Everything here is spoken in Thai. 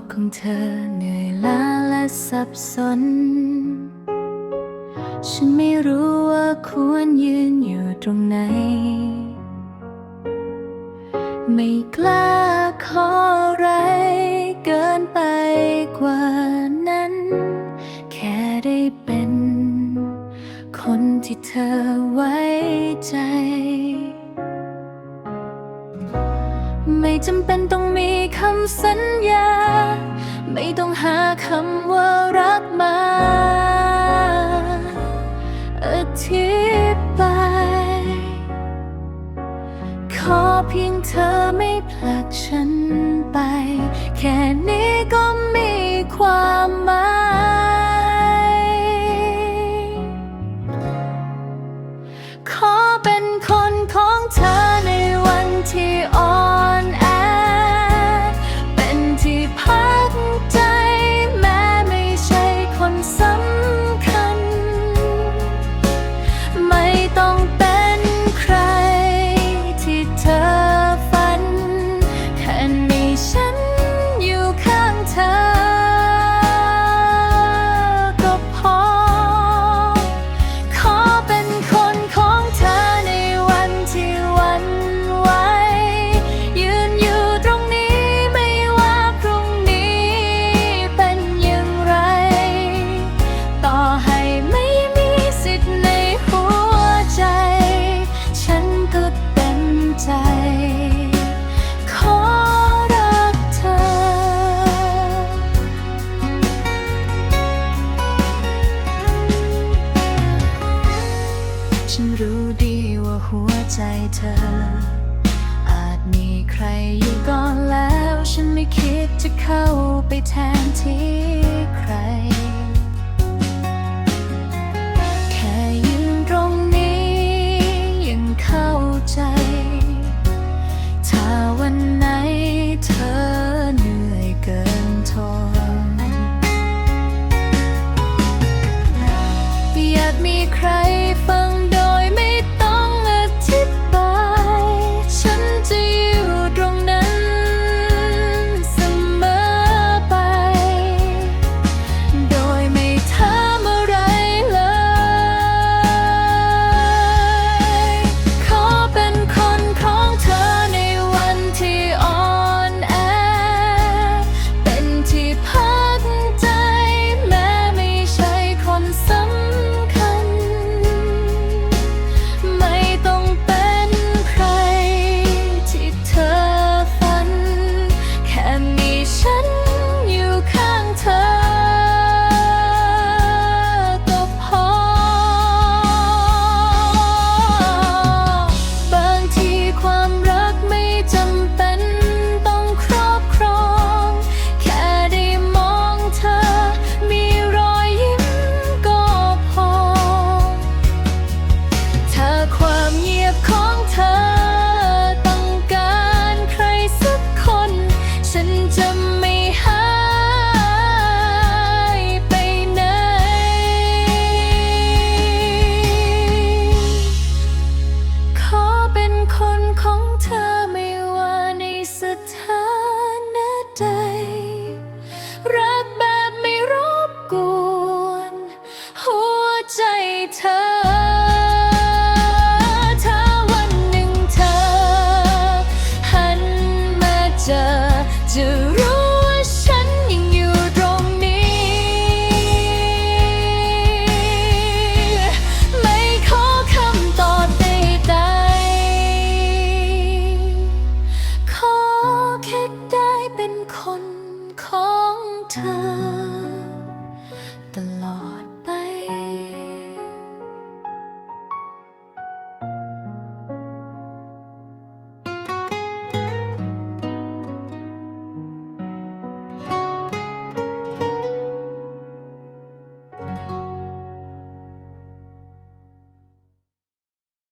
กของเธอเหนื่อยล้าและสับสน ฉันไม่รู้ว่าควรยืนอยู่ตรงไหน ไม่กล้าขออะไรเกินไปกว่านั้น แค่ได้เป็น คนที่เธอไว้ใจไม่จำเป็นต้องมีคำสัญญา ต้องหาคำว่ารักมาอธิบายขอเพียงเธอไม่ผลักฉันไป แค่นี้ก็มีความหมาย รู้ดีว่าหัวใจเธอ อาจมีใครอยู่ก่อนแล้ว ฉันไม่คิดจะเข้าไปแทนที่ใคร แค่ยืนตรงนี้ยังเข้าใจ ถ้าวันไหนเธอเหนื่อยเกินทนอยากมีใครฟัง